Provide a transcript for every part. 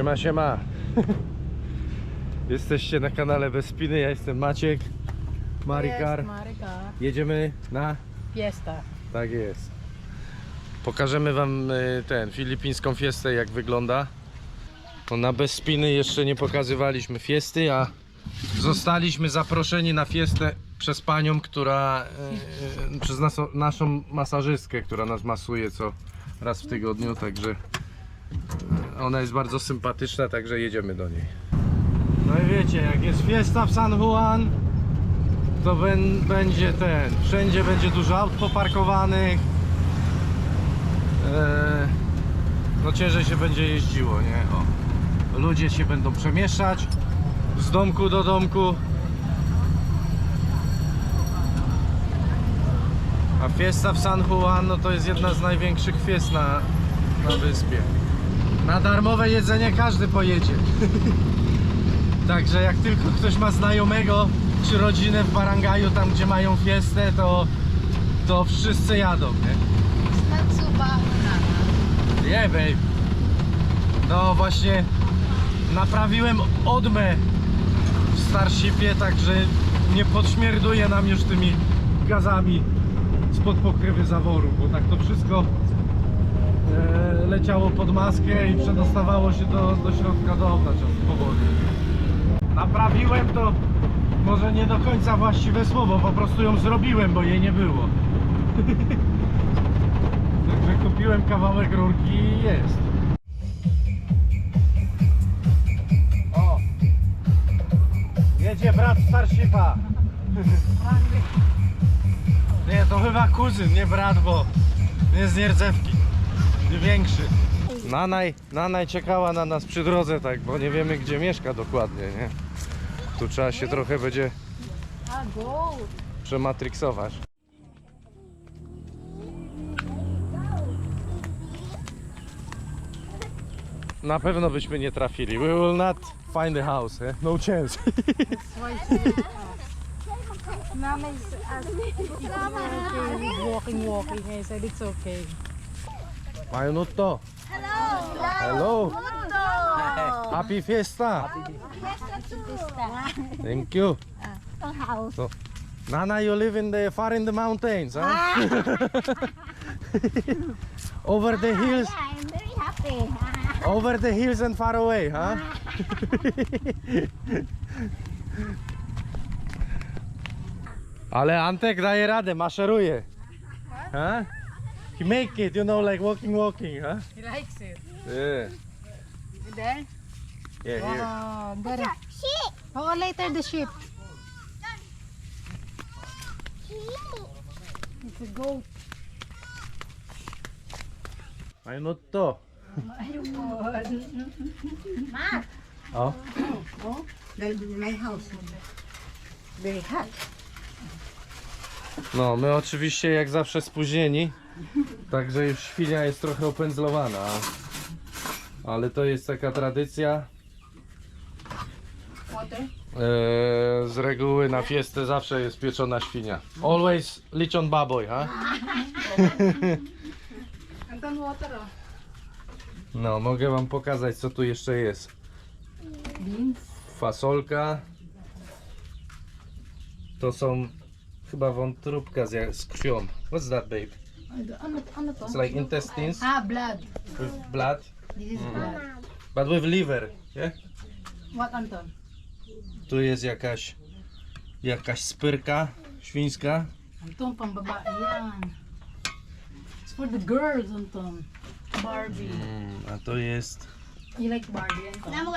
Siema, siema. Jesteście na kanale Bez Spiny, ja jestem Maciek, Marikar. Marika. Jedziemy na... Fiesta. Tak jest. Pokażemy wam y, ten, filipińską fiestę jak wygląda. To na Bez Spiny jeszcze nie pokazywaliśmy fiesty, a zostaliśmy zaproszeni na fiestę przez panią, która... y, y, przez nas, naszą masażystkę, która nas masuje co raz w tygodniu, także... Ona jest bardzo sympatyczna, także jedziemy do niej. No i wiecie, jak jest fiesta w San Juan, to będzie ten, wszędzie będzie dużo aut poparkowanych. Eee, no ciężej się będzie jeździło, nie? O. Ludzie się będą przemieszczać z domku do domku. A fiesta w San Juan no to jest jedna z największych fiest na, na wyspie. Na darmowe jedzenie każdy pojedzie. Także jak tylko ktoś ma znajomego czy rodzinę w Barangaju, tam gdzie mają fiestę, to, to wszyscy jadą, nie? Yeah, babe. No właśnie naprawiłem odmę w Starshipie, także nie podśmierduje nam już tymi gazami spod pokrywy zaworu, bo tak to wszystko leciało pod maskę i przedostawało się do, do środka do auta powoli. Naprawiłem to może nie do końca właściwe słowo, po prostu ją zrobiłem, bo jej nie było. Także kupiłem kawałek rurki i jest. O! Jedzie brat Starshipa. Nie, to chyba kuzyn, nie brat, bo nie z nierdzewki. Większy. Nanaj, Nanaj czekała na nas przy drodze, tak, bo nie wiemy gdzie mieszka dokładnie, nie? Tu trzeba się trochę będzie gold. przematryksować. Na pewno byśmy nie trafili. We will not find the house, eh? No chance. Mama is walking, walking. I said it's okay. Majonutto. Hello. Happy Fiesta. Thank you. So, Nana, you live in the far in the mountains, huh? Over the hills, Yeah, I'm very happy. over the hills and far away, huh? Ale Antek daje radę, maszeruje. Huh? He make it, you know, like walking, walking, huh? He likes it. Yeah, there? yeah, here. Wow, it. Sheep. Oh, later the sheep. It's a goat. Ayun to. Mark, Oh. there's my house. Very hot. No, my oczywiście jak zawsze spóźnieni, także już świnia jest trochę opędzlowana. Ale to jest taka tradycja. Water? E, z reguły na fiestę zawsze jest pieczona świnia. Always liczon baboy, ha? No, mogę wam pokazać co tu jeszcze jest. Fasolka. To są chyba wątróbka z, z krwią. What's that, babe? Ano, ano to? It's like intestines Ah, blood. with blood, This is blood. but with liver, yeah? What, Anton? Tu jest jakaś jakaś spyrka świńska. Anton, pambabae yan. It's for the girls, Anton. Barbie. Mm, a to jest You like Barbie, Anton? Alam mo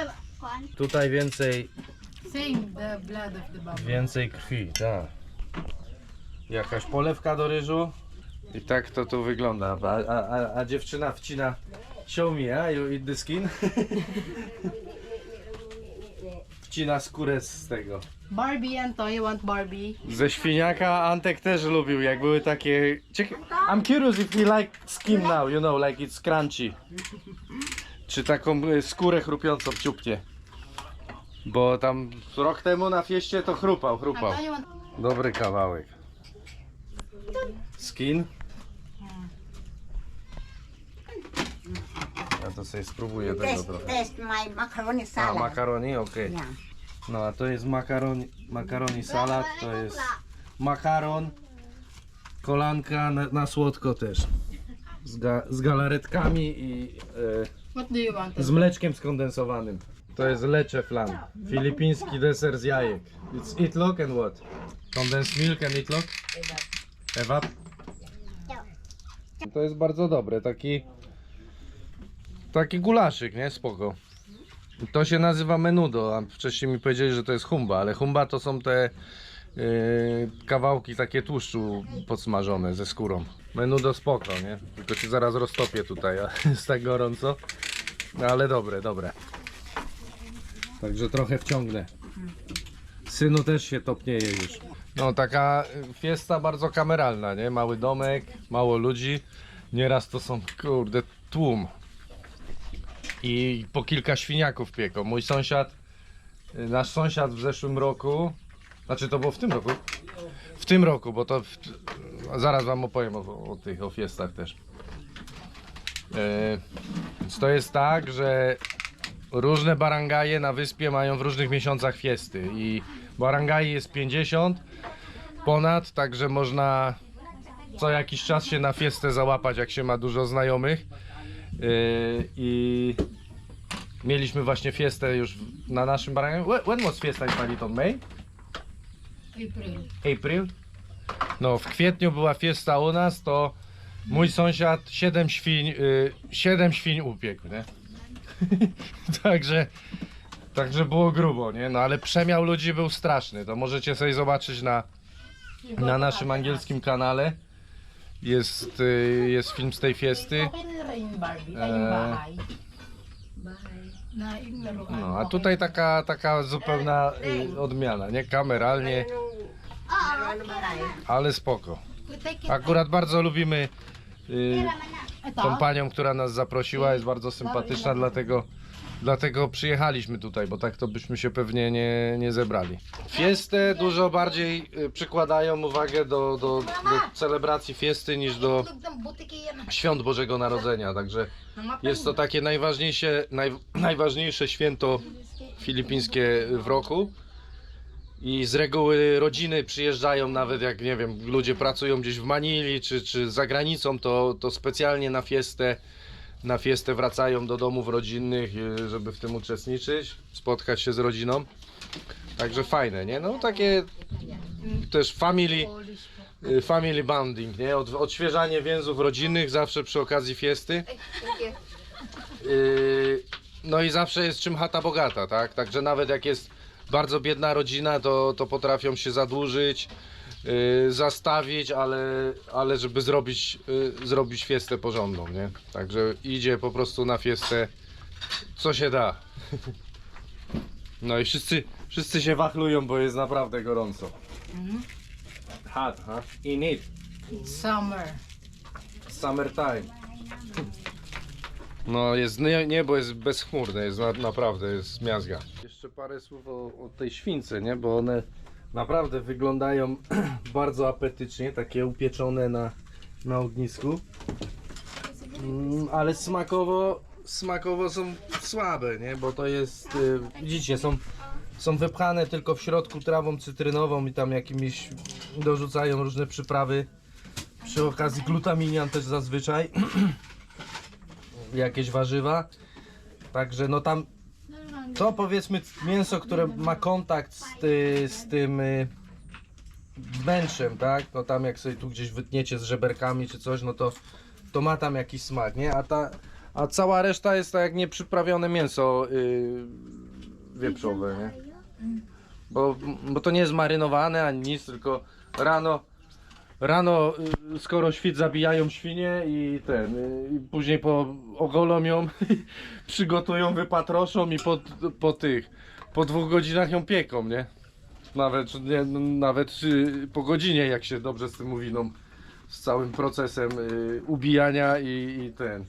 tutaj więcej Same, the blood of the bubble. więcej krwi, tak. Jakaś polewka do ryżu. I tak to tu wygląda. A, a, a, a dziewczyna wcina show me, a you eat the skin? wcina skórę z tego. Barbie, Anton, you want Barbie? Ze świniaka Antek też lubił, jak były takie... Cieka... I'm curious if he like skin now, you know, like it's crunchy. Czy taką y, skórę chrupiącą ciupnie. Bo tam rok temu na fieście to chrupał, chrupał. You. Dobry kawałek. Skin. To sobie spróbuję tego Taste, trochę. taste my macaroni A, salad. makaroni? Okej. Yeah. No a to jest makaroni, makaroni salad, to jest makaron, kolanka na, na słodko też. Z, ga, z galaretkami i What do you want? e, z mleczkiem skondensowanym. To jest leche flan, filipiński deser z jajek. It's itlok and what? Condensed milk and itlok? Ewap? To jest bardzo dobre, taki taki gulaszyk, nie? Spoko. To się nazywa menudo, a wcześniej mi powiedzieli, że to jest humba, ale humba to są te yy, kawałki takie tłuszczu podsmażone ze skórą. Menudo spoko, nie? Tylko się zaraz roztopię tutaj, a jest tak gorąco. No ale dobre, dobre. Także trochę wciągnę. Synu też się topnieje już. No taka fiesta bardzo kameralna, nie? Mały domek, mało ludzi. Nieraz to są, kurde, tłum. I po kilka świniaków pieką. Mój sąsiad, y, nasz sąsiad w zeszłym roku, znaczy to było w tym roku? W tym roku, bo to w, zaraz wam opowiem o, o tych, o fiestach też. E, Więc to jest tak, że różne barangaje na wyspie mają w różnych miesiącach fiesty i barangai jest 50 ponad, także można co jakiś czas się na fiestę załapać, jak się ma dużo znajomych. Yy, I mieliśmy właśnie fiestę już w- na naszym barangai. When- When was fiesta in Paliton? May? April. April? No, w kwietniu była fiesta u nas, to mój sąsiad 7 świń, y, 7 świń upiekł, nie? także, także było grubo, nie? No ale przemiał ludzi był straszny, to możecie sobie zobaczyć na, na naszym angielskim kanale. Jest, y, jest film z tej fiesty. Okay na rin Barbie. Bahay. Na laruan. No, a tutaj taka, taka zupełna y, odmiana, nie? Kameralnie, ale spoko. Akurat bardzo lubimy y, Ito. tą panią, która nas zaprosiła, jest bardzo sympatyczna, dlatego, dlatego przyjechaliśmy tutaj, bo tak to byśmy się pewnie nie, nie zebrali. Fiestę dużo bardziej y, przykładają uwagę do, do, do celebracji fiesty niż do świąt Bożego Narodzenia, także jest to takie najważniejsze, naj, najważniejsze święto filipińskie w roku. I z reguły rodziny przyjeżdżają, nawet jak nie wiem, ludzie pracują gdzieś w Manili czy, czy za granicą, to, to specjalnie na fiestę, na fiestę wracają do domów rodzinnych, y, żeby w tym uczestniczyć, spotkać się z rodziną. Także fajne, nie? No takie też family, y, family bonding, nie? Od, odświeżanie więzów rodzinnych zawsze przy okazji fiesty. Yy, no i zawsze jest czym chata bogata, tak? Także nawet jak jest bardzo biedna rodzina, to, to potrafią się zadłużyć, yy, zastawić, ale, ale żeby zrobić, yy, zrobić fiestę porządną, nie? Także idzie po prostu na fiestę co się da. No i wszyscy, wszyscy się wachlują, bo jest naprawdę gorąco. Hot, huh? In it. Summer. Summertime. No jest nie, niebo jest bezchmurne, jest na, naprawdę jest miazga. Jeszcze parę słów o, o tej śwince, nie? Bo one naprawdę wyglądają bardzo apetycznie, takie upieczone na, na ognisku. Mm, ale smakowo, smakowo są słabe, nie? Bo to jest, y, widzicie, są, są wypchane tylko w środku trawą cytrynową i tam jakimiś dorzucają różne przyprawy. Przy okazji glutaminian też zazwyczaj. Jakieś warzywa. Także no tam to powiedzmy mięso, które ma kontakt z, ty, z tym y, wnętrzem, tak? No tam jak sobie tu gdzieś wytniecie z żeberkami czy coś, no to, to ma tam jakiś smak, nie? A ta a cała reszta jest tak jak nieprzyprawione mięso y, wieprzowe, nie? Bo, bo to nie jest marynowane ani nic, tylko rano Rano, y, skoro świt zabijają świnie i ten, y, i później po, ogolą ją, przygotują, wypatroszą i po, po tych, po dwóch godzinach ją pieką, nie? Nawet, nie, no, nawet y, po godzinie, jak się dobrze z tym uwiną, z całym procesem y, ubijania i, i ten,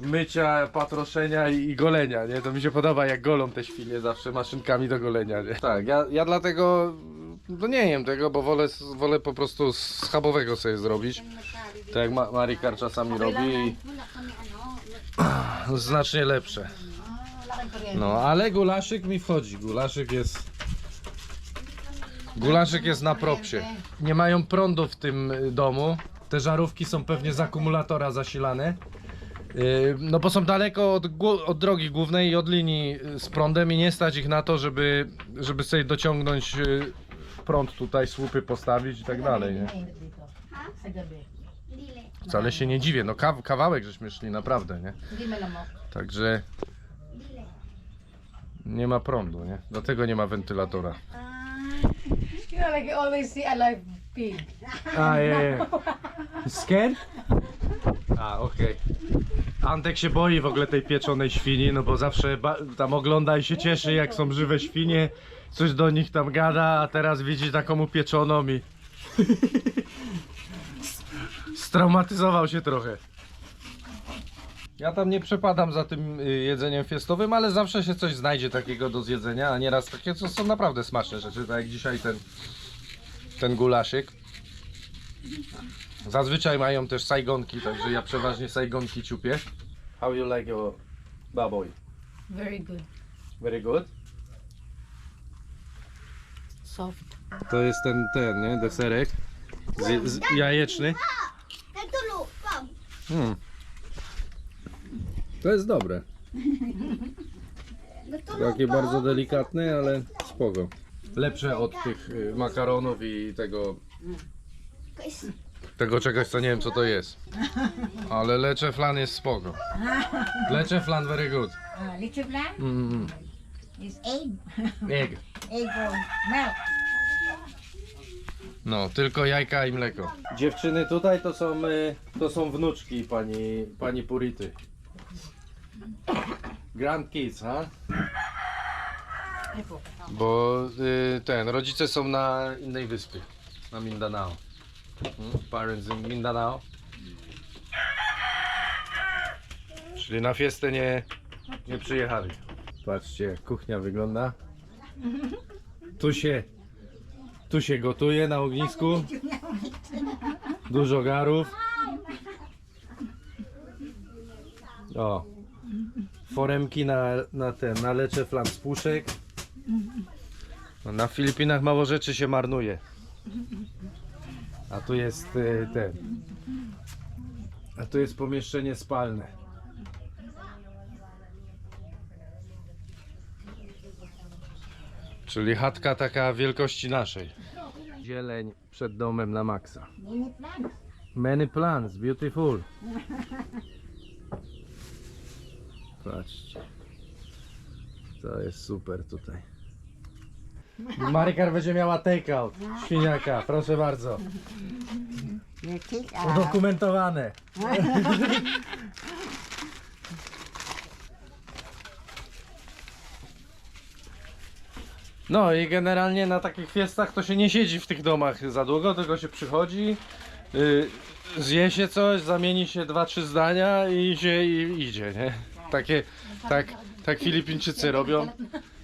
mycia, patroszenia i, i golenia, nie? To mi się podoba, jak golą te świnie zawsze maszynkami do golenia, nie? Tak, ja, ja dlatego no nie jem tego, bo wolę, wolę po prostu schabowego sobie zrobić. Tak jak Ma- Marikar czasami robi. I, Wala kami ano, znacznie lepsze. No, ale gulaszyk mi wchodzi. Gulaszyk jest. Gulaszyk jest na propsie. Nie mają prądu w tym y, domu. Te żarówki są pewnie z akumulatora zasilane. Yy, No bo są daleko od, od drogi głównej i od linii y, z prądem i nie stać ich na to, żeby, żeby sobie dociągnąć y, prąd tutaj, słupy postawić i tak dalej, nie? Wcale się nie dziwię, no kaw, kawałek żeśmy szli, naprawdę, nie? Także nie ma prądu, nie? Dlatego nie ma wentylatora. You know, like you always see a live pig. A, je, je. Scared? A, okej. Antek się boi w ogóle tej pieczonej świni, no bo zawsze ba- tam ogląda i się cieszy jak są żywe świnie, coś do nich tam gada, a teraz widzi taką upieczoną i... Straumatyzował się trochę. Ja tam nie przepadam za tym y, jedzeniem fiestowym, ale zawsze się coś znajdzie takiego do zjedzenia, a nieraz takie, co są naprawdę smaczne rzeczy, tak jak dzisiaj ten, ten gulaszyk. Zazwyczaj mają też sajgonki, także ja przeważnie sajgonki ciupię. How you like your baboy? Very good. Very good. Soft. To jest ten, ten, nie? Deserek. Z, z, jajeczny. Hmm. To jest dobre. Natulu. Takie bardzo delikatne, ale spoko. Lepsze od tych y, makaronów i tego, tego czegoś, co nie wiem co to jest. Ale lecze flan jest spoko. Lecze flan very good. Uh, little plan Mm, is egg. egg. No, tylko jajka i mleko. Dziewczyny tutaj to są, y, to są wnuczki pani, pani Purity. Grandkids, ha? Bo y, ten, rodzice są na innej wyspie, na Mindanao. Hmm? Parents in Mindanao. Czyli na fiestę nie, nie przyjechali. Patrzcie, jak kuchnia wygląda. Tu się tu się gotuje na ognisku. Dużo garów. O. Foremki na, na ten, na lecze flan z puszek. No, na Filipinach mało rzeczy się marnuje. A tu jest y, ten. A tu jest pomieszczenie spalne. Czyli chatka taka wielkości naszej. Zieleń przed domem na maksa. Mini plants. Many plants, beautiful. Patrzcie. To jest super tutaj. Marykar będzie miała takeout. Świniaka, proszę bardzo. Udokumentowane. No i generalnie na takich fiestach to się nie siedzi w tych domach za długo, tylko się przychodzi, yy, zje się coś, zamieni się dwa, trzy zdania i się i idzie, nie? Takie, tak, tak Filipińczycy robią,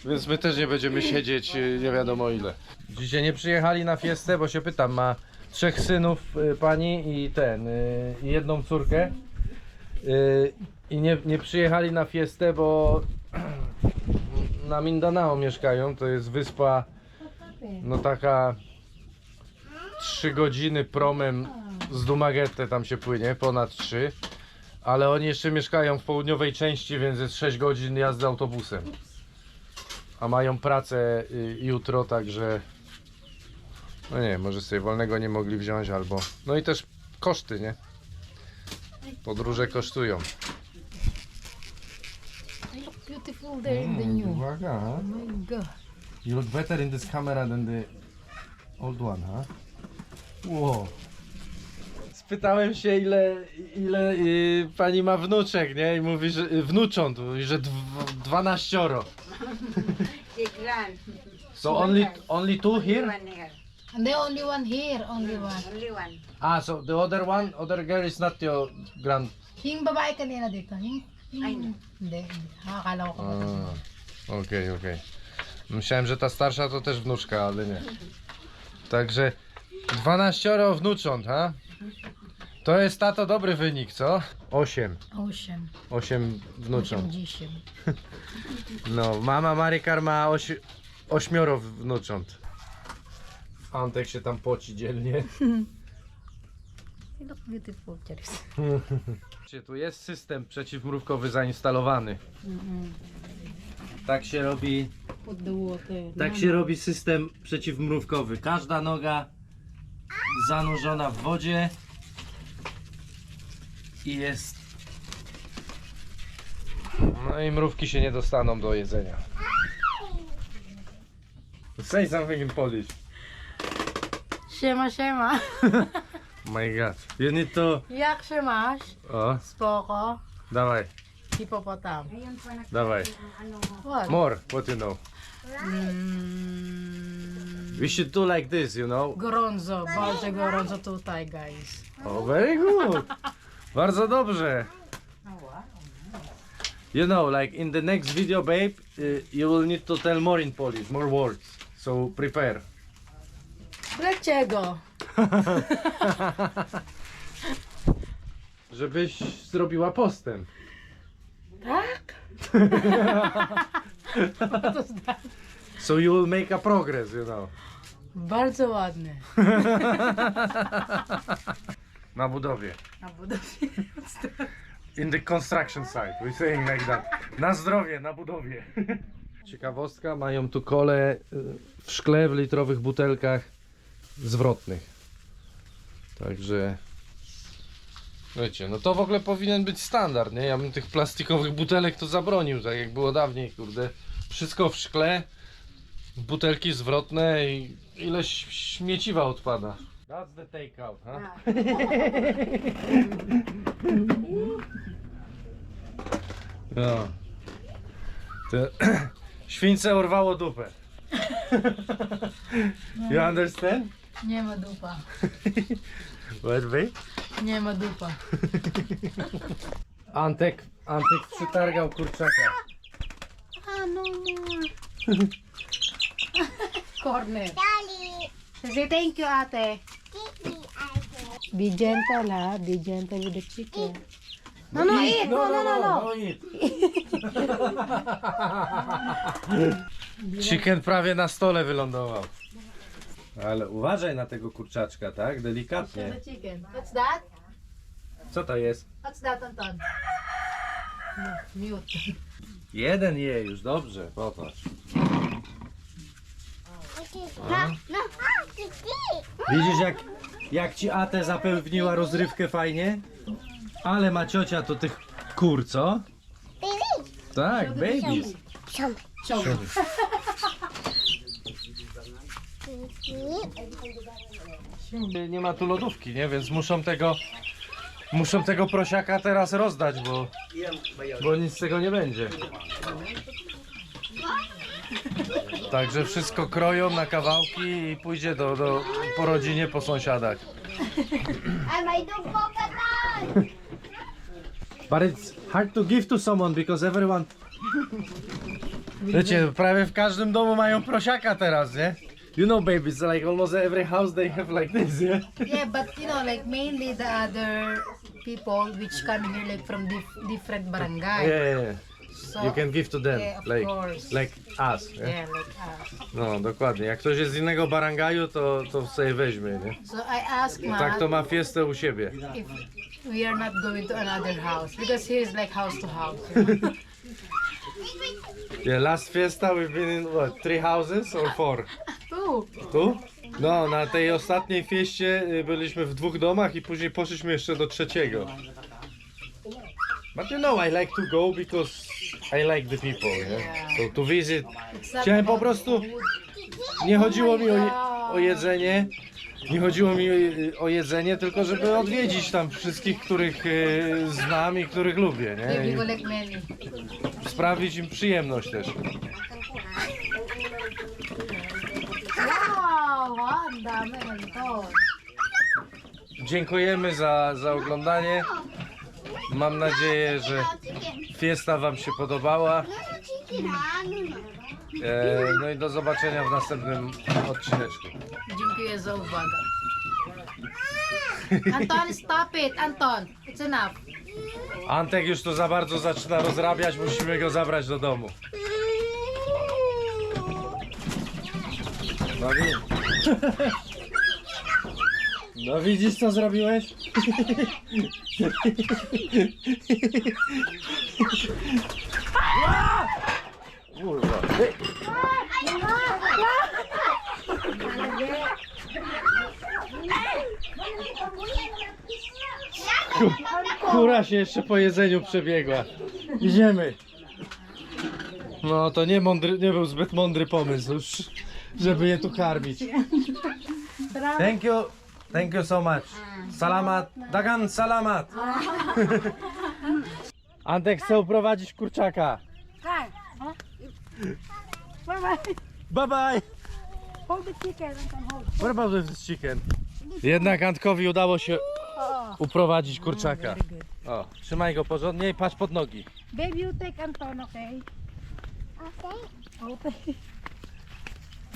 więc my też nie będziemy siedzieć yy, nie wiadomo ile. Dzisiaj nie przyjechali na fiestę, bo się pytam, ma trzech synów y, pani i ten, y, i jedną córkę. Y, I nie, nie przyjechali na fiestę, bo na Mindanao mieszkają. To jest wyspa, no taka 3 godziny promem z Dumaguete tam się płynie, ponad 3. Ale oni jeszcze mieszkają w południowej części, więc jest 6 godzin jazdy autobusem. A mają pracę y, jutro, także no nie, może sobie wolnego nie mogli wziąć albo. No i też koszty, nie? Podróże kosztują. I there in the new. Uwaga, Oh my god. You look better in this camera than the old one, huh? Wow. Spytałem się ile, ile y, pani ma wnuczek, nie? I mówi, że y, wnucząt, mówi, że dw- dwanaścioro. Take grand. So only, only two here? One here. And the only one here, only one. Only one. Ah, so the other one, other girl is not your grand... Yung babae kanina dito, yung... Ay, no. Hindi, hindi. Ah, Akala ko A, kapatid. Okej, okej. Myślałem, że ta starsza to też wnuczka, ale nie. Także 12 wnucząt, ha? To jest tato dobry wynik, co? 8. Osiem. 8 wnucząt. Osiemdziesiąt. No, mama Marikar ma oś, ośmioro wnucząt. Antek się tam poci dzielnie. Look beautiful, Charis. Tu jest system przeciwmrówkowy zainstalowany. Tak się robi, tak się robi system przeciwmrówkowy. Każda noga zanurzona w wodzie i jest. No i mrówki się nie dostaną do jedzenia. Say something in Polish. Siema, siema. My god. You need to. Jak się masz? O, Spoko. dawaj, Hipopotam. dawaj. What? More, what you know. Mm, We should do like this, you know. gorąco, bardzo gorąco tutaj, guys. Oh, very good. Bardzo dobrze. You know, like in the next video, babe, uh, you will need to tell more in Polish, more words. So prepare. Dlaczego? Żebyś zrobiła postęp. Tak? to zna- So you will make a progress, you know. Bardzo ładny. Na budowie. Na budowie. In the construction site, we're saying like that. Na zdrowie, na budowie. Ciekawostka, mają tu kole y, w szkle, w litrowych butelkach zwrotnych. Także... Wiecie, no to w ogóle powinien być standard, nie? Ja bym tych plastikowych butelek to zabronił, tak jak było dawniej, kurde. Wszystko w szkle, butelki zwrotne i ile ś- śmieciwa odpada. That's the takeout, huh? No. To śwince urwało dupę. You understand? Nie ma dupa. Babe? Nie ma dupa. Antek, Antek przytargał kurczaka. Ah, no more. Corner. Say thank you, ate. Be gentle, ha? Be gentle with the chicken. No, no, eat. No, no, no, no. eat. Chicken prawie na stole wylądował. Ale uważaj na tego kurczaczka, tak? Delikatnie. Chicken. What's that? Co to jest? What's that, Anton? No, mute. Jeden je już, dobrze, popatrz. Widzisz jak, jak ci Ate zapewniła rozrywkę fajnie? Ale ma ciocia to tych kur, co? Tak, babies. Nie ma tu lodówki, nie? Więc muszą tego muszą tego prosiaka teraz rozdać, bo, bo nic z tego nie będzie. Także wszystko kroją na kawałki i pójdzie do, do, po rodzinie, po sąsiadach. But it's hard to give to someone because everyone... Wiecie, prawie w każdym domu mają prosiaka teraz, nie? You know baby, it's like almost every house they have like this, yeah? Yeah, but you know, like mainly the other people which come here like from dif- different barangay. Yeah, yeah, yeah. So, You can give to them, Yeah, of like, course. like us, yeah? Yeah, like us. No, dokładnie. Jak ktoś jest z innego barangaju, to, to sobie weźmie, nie? So I asked Matt Tak to ma fiestę u siebie. if we are not going to another house because here is like house to house. You know? Yeah, last fiesta we've been in what, three houses or four? Tu? No, na tej ostatniej fieście y, byliśmy w dwóch domach i później poszliśmy jeszcze do trzeciego. But you know, I like to go because I like the people, yeah? So to visit. Chciałem po prostu, nie chodziło mi o, je, o jedzenie, nie chodziło mi o, o jedzenie, tylko żeby odwiedzić tam wszystkich, których y, znam i których lubię, nie? many. I sprawić im przyjemność też. Wow, ang dami nito. Dziękujemy za, za oglądanie. Mam nadzieję, że fiesta Wam się podobała. E, no i do zobaczenia w następnym odcineczku. Dziękuję za uwagę. Anton, stop it. Anton, it's enough. Antek już to za bardzo zaczyna rozrabiać, musimy go zabrać do domu. No, wi- no widzisz co zrobiłeś? Kurwa. Kura się jeszcze po jedzeniu przebiegła. Idziemy. No to nie, mądry, nie był zbyt mądry pomysł już, żeby je tu karmić. Thank you. Thank you so much. Salamat. Dagan salamat. Antek chce uprowadzić kurczaka. Bye bye. Bye bye. Hold the chicken and come hold. What about this chicken? Jednak Antkowi udało się uprowadzić kurczaka. O, trzymaj go porządnie i patrz pod nogi. Baby, you take Anton, okay? Okay. Okay.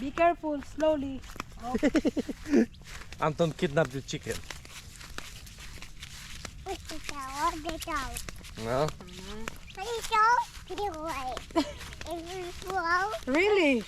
Be careful, slowly. Anton kidnapped the chicken. No. Really?